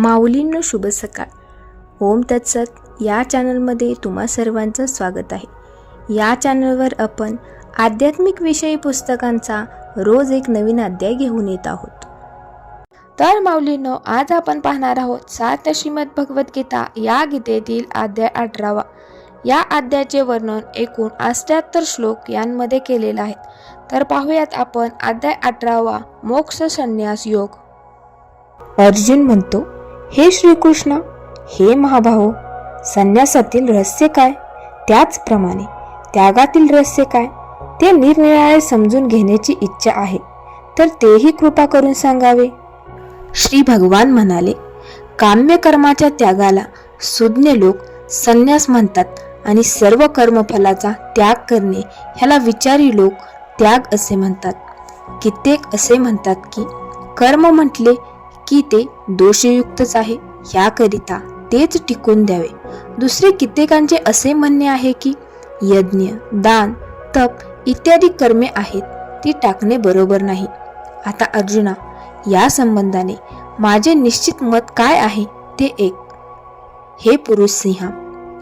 माऊलींनो शुभ सकाळ. ओम तत्सत. या चॅनलमध्ये तुम्हा सर्वांचं स्वागत आहे. या चॅनलवर आपण आध्यात्मिक विषयी पुस्तकांचा रोज एक नवीन अध्याय घेऊन येत आहोत. तर माऊलींनो आज आपण पाहणार आहोत सात श्रीमद भगवद्गीता या गीतेतील अध्याय अठरावा. या अध्यायाचे वर्णन एकूण अष्ट्याहत्तर श्लोक यांमध्ये केलेलं आहे. तर पाहूयात आपण अध्याय अठरावा मोक्ष संन्यास योग. अर्जुन म्हणतो हे श्रीकृष्ण हे महाभाहो संन्यासातील रहस्य काय? त्याचप्रमाणे त्यागातील रहस्य काय? ते निरनिराळे समजून घेण्याची इच्छा आहे. तर तेही कृपा करून सांगावे. श्री भगवान म्हणाले काम्य कर्माच्या त्यागाला सुज्ञ लोक संन्यास म्हणतात आणि सर्व कर्मफलाचा त्याग करणे ह्याला विचारी लोक त्याग असे म्हणतात. कित्येक असे म्हणतात की कर्म म्हटले की ते दोषयुक्तच आहे. ह्याकरिता तेच टिकून द्यावे. दुसरे कित्येकांचे असे म्हणणे आहे की यज्ञ दान तप इत्यादी कर्मे आहेत ती टाकणे बरोबर नाही. आता अर्जुना या संबंधाने माझे निश्चित मत काय आहे ते एक. हे पुरुष सिंहा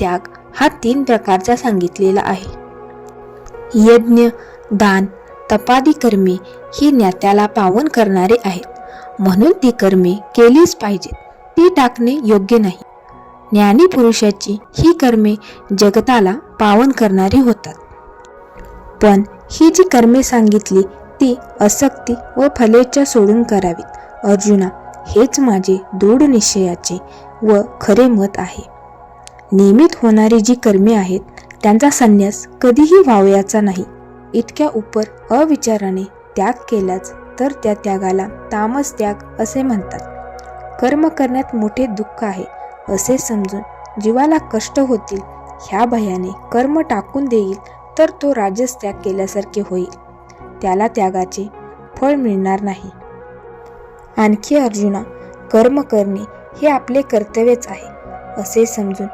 त्याग हा तीन प्रकारचा सांगितलेला आहे. यज्ञ दान तपादी कर्मे ही ज्ञात्याला पावन करणारे आहेत. म्हणून ती कर्मे केलीच पाहिजेत. ती टाकणे योग्य नाही. ज्ञानी पुरुषाची ही कर्मे जगताला पावन करणारी होतात. पण ही जी कर्मे सांगितली ती असक्ती व फलेच्छा सोडून करावीत. अर्जुना हेच माझे दृढ निश्चयाचे व खरे मत आहे. नियमित होणारी जी कर्मे आहेत त्यांचा संन्यास कधीही व्हावयाचा नाही. इतक्या उपर अविचाराने त्याग केलाच तर त्या त्यागाला तामस त्याग असे म्हणतात. कर्म करण्यात मोठे दुःख आहे असे समजून जीवाला कष्ट होतील ह्या भयाने कर्म टाकून देईल तर तो राजस त्याग केल्यासारखे होईल. त्याला त्यागाचे फळ मिळणार नाही. आणखी अर्जुना कर्म करणे हे आपले कर्तव्यच आहे असे समजून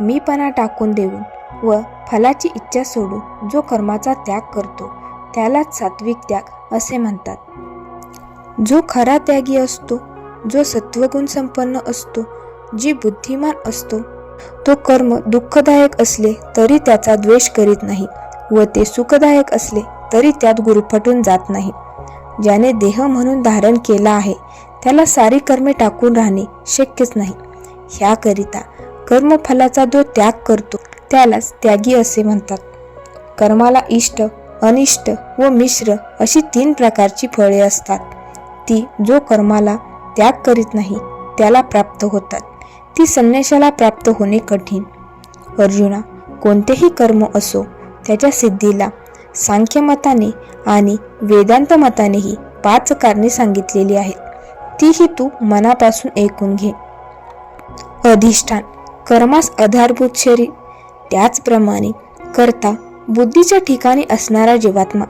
मीपणा टाकून देऊन व फलाची इच्छा सोडून जो कर्माचा त्याग करतो त्यालाच सात्विक त्याग असे म्हणतात. जो खरा त्यागी असतो जो सत्वगुण संपन्न असतो जी बुद्धिमान असतो तो कर्म दुःखदायक असले तरी त्याचा द्वेष करीत नाही व ते सुखदायक असले तरी त्यात गुरफटून जात नाही. ज्याने देह म्हणून धारण केला आहे त्याला सारी कर्मे टाकून राहणे शक्यच नाही. ह्याकरिता कर्मफलाचा जो त्याग करतो त्यालाच त्यागी असे म्हणतात. कर्माला इष्ट अनिष्ट व मिश्र अशी तीन प्रकारची फळे असतात. ती जो कर्माला त्याग करीत नाही त्याला प्राप्त होतात. ती संन्याशाला प्राप्त होणे कठीण. अर्जुना कोणतेही कर्म असो त्याच्या सिद्धीला सांख्यमताने आणि वेदांत मतानेही पाच कारणे सांगितलेली आहेत. तीही तू मनापासून ऐकून घे. अधिष्ठान कर्मास आधारभूत शरीर त्याचप्रमाणे करता बुद्धीच्या ठिकाणी असणारा जीवात्मा.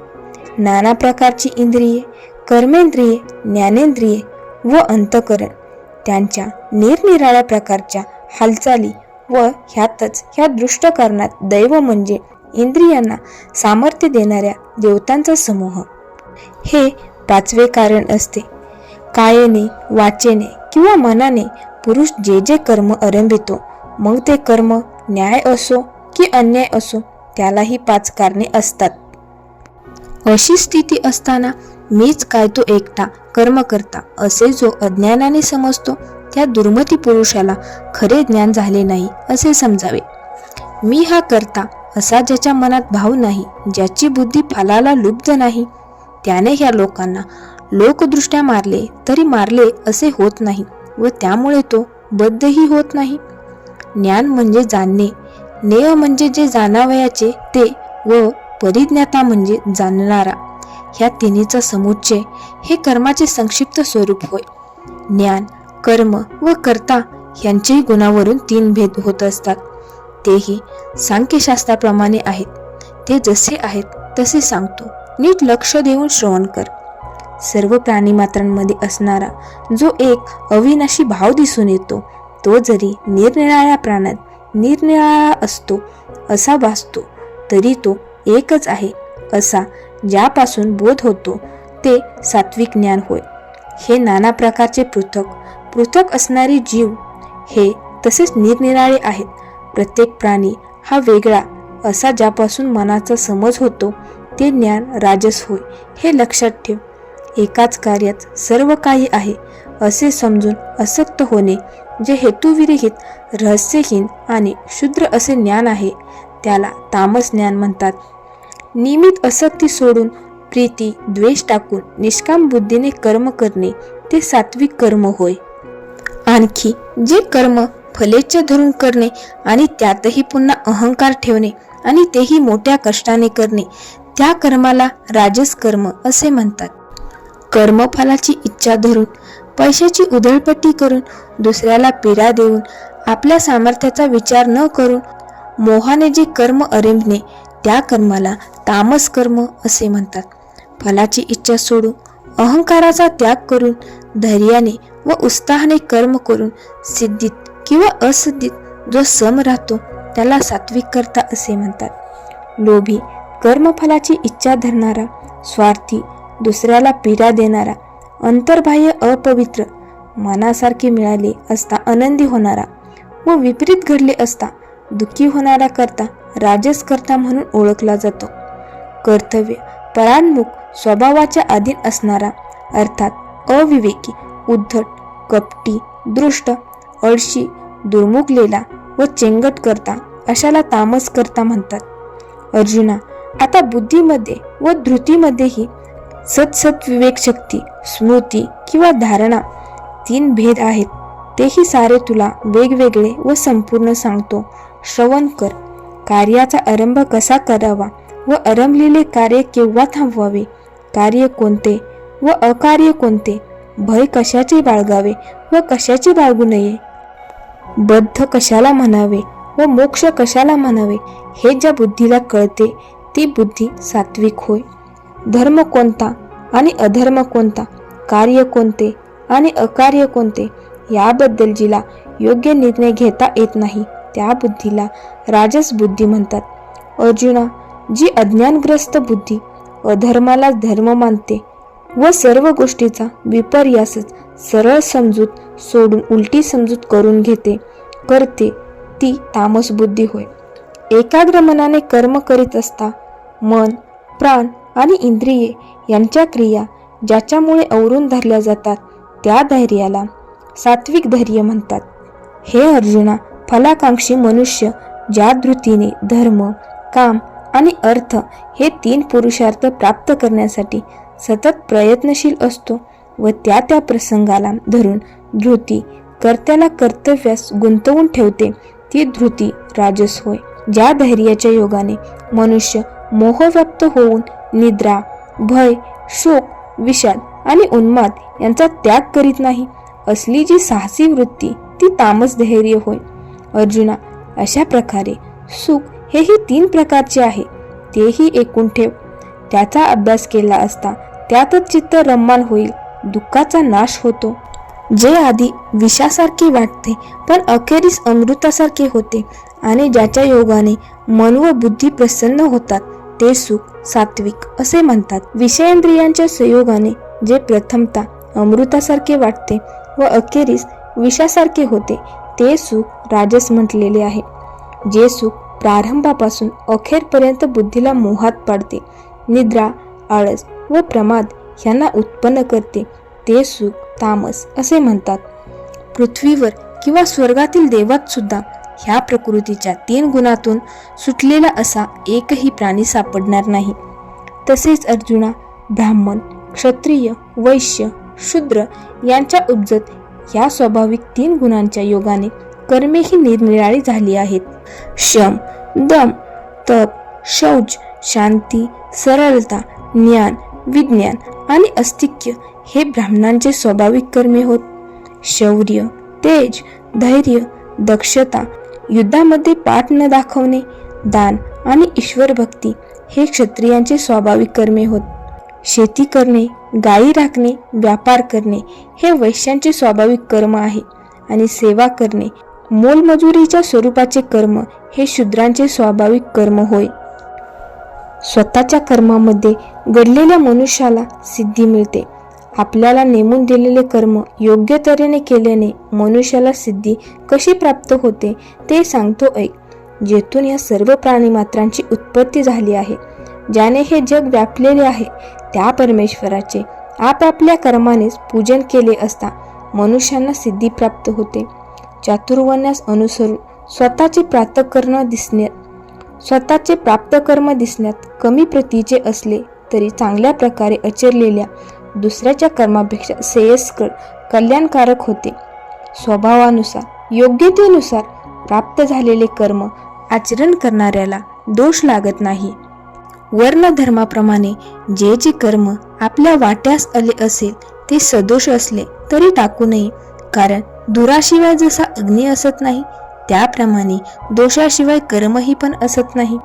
नाना प्रकारची इंद्रिये कर्मेंद्रिये ज्ञानेंद्रिये व अंतकरण त्यांच्या निरनिराळ्या प्रकारच्या हालचाली व ह्यातच ह्या दृष्ट कारणात दैव म्हणजे इंद्रियांना सामर्थ्य देणाऱ्या देवतांचा समूह. हे पाचवे कारण असते. कायेने वाचेने किंवा मनाने पुरुष जे जे कर्म आरंभितो मग ते कर्म न्याय असो की अन्याय असो त्यालाही पाच कारणे असतात. अशी स्थिती असताना मीच काय तो एकटा कर्म करता असे जो अज्ञानाने समजतो त्या दुर्मती पुरुषाला खरे ज्ञान झाले नाही असे समजावे. मी हा करता असा ज्याच्या मनात भाव नाही ज्याची बुद्धी फलाला लुब्ध नाही. त्याने ह्या लोकांना लोकदृष्ट्या मारले तरी मारले असे होत नाही व त्यामुळे तो बद्धही होत नाही. ज्ञान म्हणजे जाणणे नेय म्हणजे जे जाणावयाचे ते व परिज्ञाता म्हणजे जाणणारा. ह्या तिन्हीचा समुच्चय हे कर्माचे संक्षिप्त स्वरूप होय. ज्ञान कर्म व कर्ता यांचेही गुणावरून तीन भेद होत असतात. तेही सांख्यशास्त्राप्रमाणे आहेत. ते जसे आहेत तसे सांगतो. नीट लक्ष देऊन श्रवण कर. सर्व प्राणीमात्रांमध्ये असणारा जो एक अविनाशी भाव दिसून येतो तो जरी निरनिराळ्या प्राण्यात निरनिराळा असतो असा भासतो तरी तो एकच आहे असा ज्यापासून बोध होतो ते सात्विक ज्ञान होय. हे नाना प्रकारचे पृथक पृथक असणारे जीव हे तसेच निरनिराळे आहेत. प्रत्येक प्राणी हा वेगळा असा ज्यापासून मनाचा समज होतो ते ज्ञान राजस होय हे लक्षात ठेव. एकाच कार्यात सर्व काही आहे असे समजून असक्त होणे जे हेतुविरहित रहस्यहीन आणि क्षुद्र असे ज्ञान आहे त्याला तामस ज्ञान म्हणतात. नियमित असक्ती सोडून प्रीती द्वेष टाकून निष्काम बुद्धीने कर्म करणे ते सात्विक कर्म होय. आणखी जे कर्म फलेच्छा धरून करणे आणि त्यातही पुन्हा अहंकार ठेवणे आणि तेही मोठ्या कष्टाने करणे त्या कर्माला राजस कर्म असे म्हणतात. कर्मफलाची इच्छा धरून पैशाची उधळपट्टी करून दुसऱ्याला पीडा देऊन आपल्या सामर्थ्याचा विचार न करून मोहाने जे कर्म अरेंबणे त्या कर्माला तामस कर्म असे म्हणतात. फलाची इच्छा सोडून अहंकाराचा त्याग करून धैर्याने व उत्साहाने कर्म करून सिद्धीत किंवा असिद्धीत जो सम राहतो त्याला सात्विक करता असे म्हणतात. लोभी कर्मफलाची इच्छा धरणारा स्वार्थी दुसऱ्याला पीडा देणारा अंतर्बाह्य अपवित्र मनासारखे मिळाले असता आनंदी होणारा व विपरीत घडले असता दुःखी होणारा करता राजसकर्ता म्हणून ओळखला जातो. कर्तव्य परान्मुख स्वभावाच्या अधीन असणारा अर्थात अविवेकी उद्धट कपटी दृष्ट अळशी दुर्मुखलेला व चेंगट करता अशाला तामस करता म्हणतात. अर्जुना आता बुद्धीमध्ये व धृतीमध्येही सत्सत विवेक शक्ती स्मृती किंवा धारणा तीन भेद आहेत. तेही सारे तुला वेगवेगळे व संपूर्ण सांगतो. श्रवण कर. कार्याचा आरंभ कसा करावा व आरंभलेले कार्य केव्हा थांबवावे? कार्य कोणते व अकार्य कोणते? भय कशाचे बाळगावे व कशाचे बाळगू नये? बद्ध कशाला म्हणावे व मोक्ष कशाला म्हणावे? हे ज्या बुद्धीला कळते ती बुद्धी सात्विक होय. धर्म कोणता आणि अधर्म कोणता? कार्य कोणते आणि अकार्य कोणते? याबद्दल जिला योग्य निर्णय घेता येत नाही. त्या बुद्धीला राजस बुद्धी म्हणतात. अर्जुना जी अज्ञानग्रस्त बुद्धी अधर्माला धर्म मानते व सर्व गोष्टीचा विपर्यासच सरळ समजूत सोडून उलटी समजूत करून घेते करते ती तामस बुद्धी होय. एकाग्र मनाने कर्म करीत असता मन प्राण आणि इंद्रिये यांच्या क्रिया ज्याच्यामुळे अवरून धरल्या जातात त्या धैर्याला सात्विक धैर्य म्हणतात. हे अर्जुना फलाकांक्षी मनुष्य ज्या धृतीने धर्म काम आणि अर्थ हे तीन पुरुषार्थ प्राप्त करण्यासाठी सतत प्रयत्नशील असतो व त्या त्या प्रसंगाला धरून धृती कर्त्याला कर्तव्यास गुंतवून ठेवते ती धृती राजस होय. ज्या धैर्याच्या योगाने मनुष्य मोहव्याप्त होऊन निद्रा भय शोक विषाद आणि उन्माद यांचा त्याग करीत नाही असली जी साहसी वृत्ती ती तामस धैर्य होय. अर्जुना अशा प्रकारे सुख हेही तीन प्रकारचे आहे. तेही एकूण ठेव. त्याचा अभ्यास केला असता त्यातच चित्त रम्मान होईल. दुःखाचा नाश होतो. जे आधी विषासारखे वाटते पण अखेरीस अमृतासारखे होते आणि ज्याच्या योगाने मन व बुद्धी प्रसन्न होतात ते सुख सात्विक असे म्हणतात. विषयेंद्रियांच्या संयोगाने जे प्रथमता अमृतासारखे वाटते व अखेरीस विषासारखे होते ते सुख राजस म्हटलेले आहे. जे सुख प्रारंभापासून अखेरपर्यंत बुद्धीला मोहात पाडते निद्रा आळस व प्रमाद यांना उत्पन्न करते ते सुख तामस असे म्हणतात. पृथ्वीवर किंवा स्वर्गातील देवात सुद्धा ह्या प्रकृतीच्या तीन गुणातून सुटलेला असा एकही प्राणी सापडणार नाही. तसेच अर्जुना ब्राह्मण क्षत्रिय वैश्य शूद्र यांच्या उपजत या स्वाभाविक तीन गुणांच्या योगाने कर्मे ही निरनिराळी झाली आहेत. शम दम तप शौच शांती सरळता ज्ञान विज्ञान आणि अस्तिक्य हे ब्राह्मणांचे स्वाभाविक कर्मे होत. शौर्य तेज धैर्य दक्षता युद्धामध्ये पाठ न दाखवणे दान आणि ईश्वर भक्ती हे क्षत्रियांचे स्वाभाविक कर्मे होत. शेती करणे गायी राखणे व्यापार करणे हे वैश्यांचे स्वाभाविक कर्म आहे आणि सेवा करणे मोलमजुरीच्या स्वरूपाचे कर्म हे शूद्रांचे स्वाभाविक कर्म होय. स्वतःच्या कर्मामध्ये घडलेल्या मनुष्याला सिद्धी मिळते. आपल्याला नेमून दिलेले कर्म योग्य तऱ्हेने केल्याने मनुष्याला सिद्धी कशी प्राप्त होते ते सांगतो ऐक. जेथून या सर्व प्राणीमात्रांची उत्पत्ती झाली आहे ज्याने हे जग व्यापलेले आहे त्या परमेश्वराचे आपापल्या कर्मानेच पूजन केले असता मनुष्यांना सिद्धी प्राप्त होते. चातुर्वर्ण्यास अनुसरून स्वतःचे प्रातकर्म दिसण्यात स्वतःचे प्राप्त कर्म दिसण्यात कमी प्रतीचे असले तरी चांगल्या प्रकारे आचरलेल्या दुसऱ्याच्या कर्मापेक्षा श्रेयस्कर कल्याणकारक होते. स्वभावानुसार योग्यतेनुसार प्राप्त झालेले कर्म आचरण करणाऱ्याला दोष लागत नाही. वर्णधर्माप्रमाणे जे जे कर्म आपल्या वाट्यास आले असेल ते सदोष असले तरी टाकू नये. कारण दुराशिवाय जसा अग्नी असत नाही त्याप्रमाणे दोषाशिवाय कर्मही पण असत नाही.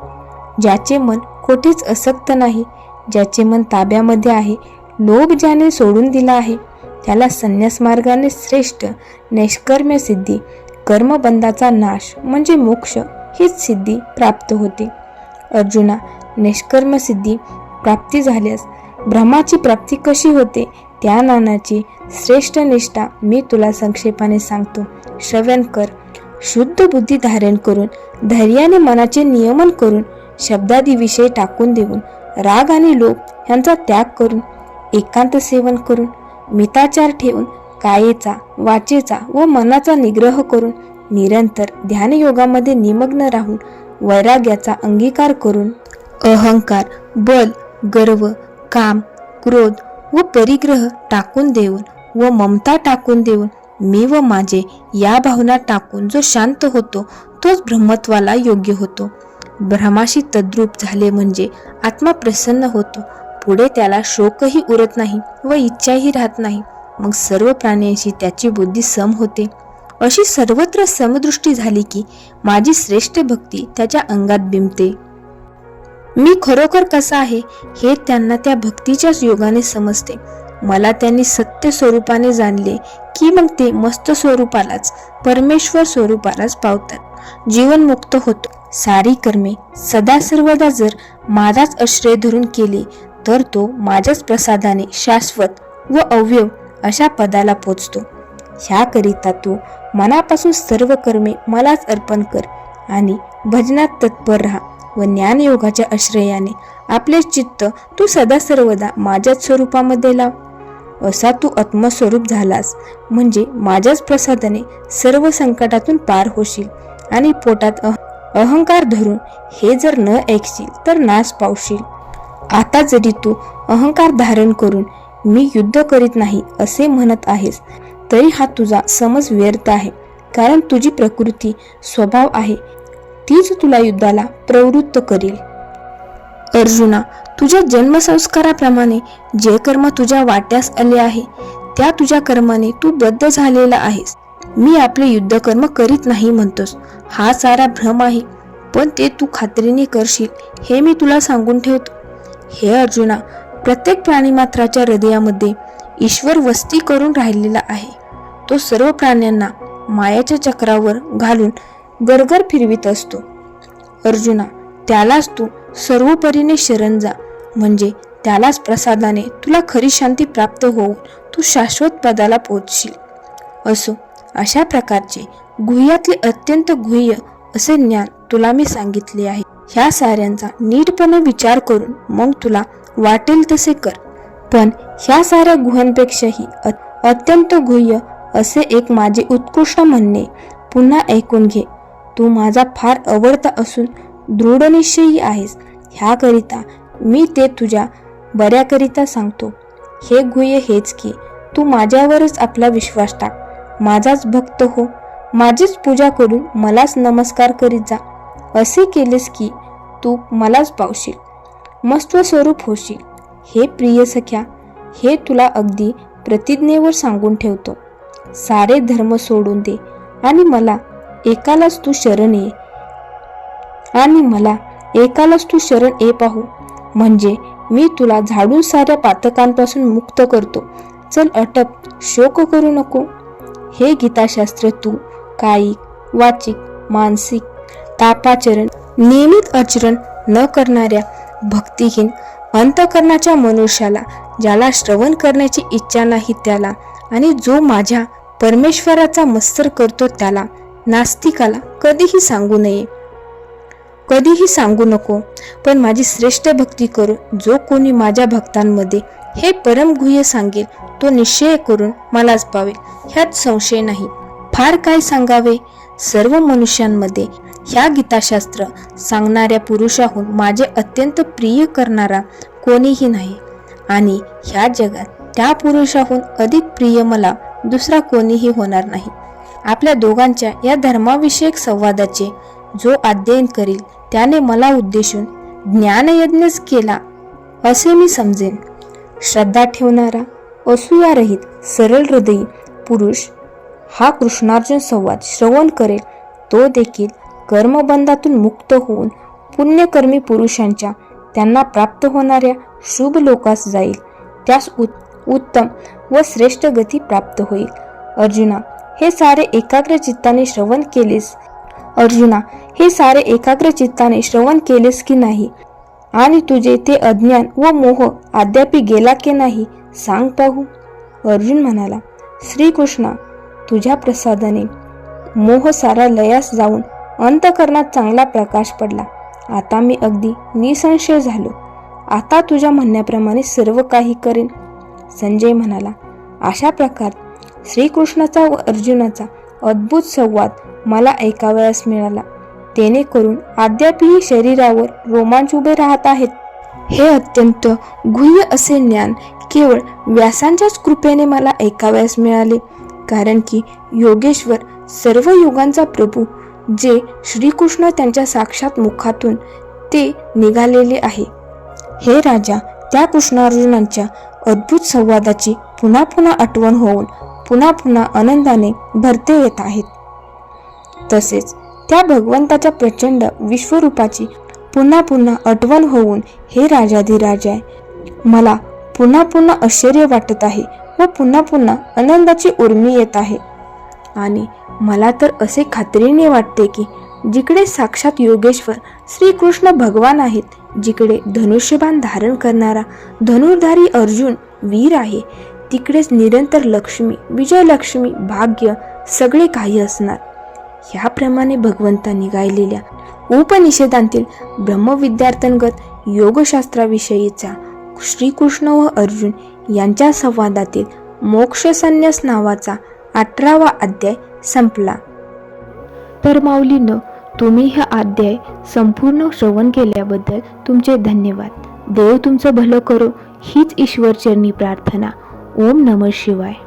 ज्याचे मन कोठेच असक्त नाही ज्याचे मन ताब्यामध्ये आहे लोभ ज्याने सोडून दिला आहे त्याला संन्यास मार्गाने श्रेष्ठ नैष्कर्म्य सिद्धी कर्मबंधाचा नाश म्हणजे मोक्ष हीच सिद्धी प्राप्त होते. अर्जुना निष्कर्मसिद्धी प्राप्ती झाल्यास ब्रह्माची प्राप्ती कशी होते त्या नानाची श्रेष्ठ निष्ठा मी तुला संक्षेपाने सांगतो. श्रवण कर. शुद्ध बुद्धी धारण करून धैर्याने मनाचे नियमन करून शब्दादी विषय टाकून देऊन राग आणि लोभ यांचा त्याग करून एकांत सेवन करून मिताचार ठेवून कायेचा वाचेचा व मनाचा निग्रह करून निरंतर ध्यानयोगामध्ये निमग्न राहून वैराग्याचा अंगीकार करून अहंकार बल गर्व काम क्रोध व परिग्रह टाकून देऊन व ममता टाकून देऊन मी व माझे या भावना टाकून जो शांत होतो तोच ब्रह्मत्वाला योग्य होतो. ब्रह्माशी तद्रूप झाले म्हणजे आत्मा प्रसन्न होतो. पुढे त्याला शोकही उरत नाही व इच्छाही राहत नाही. मग सर्व प्राण्यांशी त्याची बुद्धी सम होते. अशी सर्वत्र समदृष्टी झाली की माझी श्रेष्ठ भक्ती त्याच्या अंगात बिंबते. मी खरोखर कसा आहे हे त्यांना त्या भक्तीच्याच योगाने समजते. मला त्यांनी सत्य स्वरूपाने जाणले की मग ते मस्त स्वरूपालाच परमेश्वर स्वरूपालाच पावतात. जीवन मुक्त होतो. सारी कर्मे सदा सर्वदा जर माझाच आश्रय धरून केले तर तो माझ्याच प्रसादाने शाश्वत व अवयव अशा पदाला पोचतो. ह्याकरिता तू मनापासून सर्व कर्मे मलाच अर्पण कर आणि भजनात तत्पर राहा. व ज्ञानयोगाच्या आश्रयाने आपले चित्त तू सदा सर्वदा माझ्याच स्वरूपामध्ये लाव. असा तू आत्मस्वरूप झालास म्हणजे माझ्याच प्रसादाने सर्व संकटातून पार होशील आणि पोटात अह- अहंकार धरून हे जर न ऐकशील तर नाश पावशील. आता जरी तू अहंकार धारण करून मी युद्ध करीत नाही असे म्हणत आहेस तरी हा तुझा समज व्यर्थ आहे कारण तुझी प्रकृती स्वभाव आहे तीच तुला युद्धाला प्रवृत्त करील. अर्जुना तुझ्या जन्मसंस्काराप्रमाणे जे कर्म तुझ्या वाट्यास आले आहे त्या तुझ्या कर्माने तू बद्ध झालेला आहेस. मी आपले युद्धकर्म करीत नाही म्हणतोस. हा सारा भ्रम आहे पण ते तू खात्रीने करशील हे मी तुला सांगून ठेवतो. हे अर्जुना प्रत्येक प्राणीमात्राच्या हृदयामध्ये ईश्वर वस्ती करून राहिलेला आहे. तो सर्व प्राण्यांना मायाच्या चक्रावर घालून गरगर फिरवित असतो. अर्जुना त्यालाच तू सर्वोपरीने शरण जा. म्हणजे त्यालाच प्रसादाने तुला खरी शांती प्राप्त होऊन तू शाश्वत पदाला पोचशील. असो अशा प्रकारचे गुह्यातले अत्यंत गुह्य असे ज्ञान तुला मी सांगितले आहे. ह्या साऱ्यांचा नीटपणे विचार करून मग तुला वाटेल तसे कर. पण ह्या साऱ्या गुहांपेक्षाही अत्यंत गुह्य असे एक माझे उत्कृष्ट म्हणणे पुन्हा ऐकून घे. तू माझा फार आवडता असून दृढनिश्चयी आहेस. ह्याकरिता मी ते तुझ्या बऱ्याकरिता सांगतो. हे गुह्य हेच की तू माझ्यावरच आपला विश्वास टाक. माझाच भक्त हो. माझीच पूजा करून मलाच नमस्कार करीत जा. असे केलेस की तू मलाच पावशील. मस्त स्वरूप होशील. हे प्रिय सख्या हे तुला अगदी प्रतिज्ञेवर सांगून ठेवतो. सारे धर्म सोडून दे आणि मला एकालाच तू शरण ये. आणि मला एकालाच तू शरण ये पाहू. म्हणजे मी तुला झाडून साऱ्या पातकांपासून मुक्त करतो. चल अटप शोक करू नको. हे गीताशास्त्र तू कायिक वाचिक मानसिक तापाचरण नियमित आचरण न करणाऱ्या भक्तिहीन अंतकरणाच्या मनुष्याला ज्याला श्रवण करण्याची इच्छा नाही त्याला आणि जो माझ्या परमेश्वराचा मत्सर करतो त्याला नास्तिकाला कधीही सांगू नये. कधीही सांगू नको पण माझी श्रेष्ठ भक्ती करू जो कोणी माझ्या भक्तांमध्ये हे परमगुह्य सांगेल तो निश्चय करून मलाच पावेल. ह्यात संशय नाही. फार काय सांगावे? सर्व मनुष्यांमध्ये ह्या गीताशास्त्र सांगणाऱ्या पुरुषाहून माझे अत्यंत प्रिय करणारा कोणीही नाही. आणि ह्या जगात त्या पुरुषाहून अधिक प्रिय मला दुसरा कोणीही होणार नाही. आपल्या दोघांच्या या धर्माविषयक संवादाचे जो अध्ययन करील त्याने मला उद्देशून ज्ञानयज्ञच केला असे मी समजेन. श्रद्धा ठेवणारा असूयारहित सरळ हृदयी पुरुष हा कृष्णार्जुन संवाद श्रवण करेल तो देखील कर्मबंधातून मुक्त होऊन पुण्यकर्मी पुरुषांच्या त्यांना प्राप्त होणाऱ्या शुभ लोकास जाईल त्यास उत उत्तम व श्रेष्ठ गती प्राप्त होईल. अर्जुना हे सारे एकाग्र चित्ताने श्रवण केलेस? अर्जुना हे सारे एकाग्र चित्ताने श्रवण केलेस की नाही? आणि तुझे ते अज्ञान व मोह अद्यापि गेला की नाही सांग पाहू. अर्जुन म्हणाला श्रीकृष्णा तुझ्या प्रसादाने मोह सारा लयास जाऊन अंतकरणात चांगला प्रकाश पडला. आता मी अगदी निसंशय झालो. आता तुझ्या म्हणण्याप्रमाणे सर्व काही करेन. संजय म्हणाला अशा प्रकार श्रीकृष्णाचा व अर्जुनाचा अद्भुत संवाद मला एका वेळेस मिळाला. जेणेकरून अद्यापही शरीरावर रोमांच उभे राहत आहेत. हे अत्यंत गुह्य असे ज्ञान केवळ व्यासांच्याच कृपेने मला ऐकावयास मिळाले. कारण की योगेश्वर सर्व युगांचा प्रभू जे श्रीकृष्ण त्यांच्या साक्षात मुखातून ते निघालेले आहे. हे राजा त्या कृष्णार्जुनांच्या अद्भुत संवादाची पुन्हा पुन्हा आठवण होऊन पुन्हा पुन्हा आनंदाने भरते येत आहेत. तसेच त्या भगवंताच्या प्रचंड विश्वरूपाची पुन्हा पुन्हा आठवण होऊन हे राजाधिराजा मला पुन्हा पुन्हा आश्चर्य वाटत आहे व पुन्हा पुन्हा आनंदाची उर्मी येत आहे. आणि मला तर असे खात्रीने वाटते की जिकडे साक्षात योगेश्वर श्रीकृष्ण भगवान आहेत जिकडे धनुष्यबाण धारण करणारा धनुर्धारी अर्जुन वीर आहे तिकडेच निरंतर लक्ष्मी विजयलक्ष्मी भाग्य सगळे काही असणार. ह्याप्रमाणे भगवंतांनी गायलेल्या उपनिषेधांतील ब्रह्मविद्यार्थ्यांगत योगशास्त्राविषयीचा श्रीकृष्ण व अर्जुन यांच्या संवादातील मोक्ष संन्यास नावाचा अठरावा अध्याय संपला. तर माऊलीनं तुम्ही हा अध्याय संपूर्ण श्रवण केल्याबद्दल तुमचे धन्यवाद. देव तुमचं भलं करो हीच ईश्वरचरणी प्रार्थना. ओम नमः शिवाय.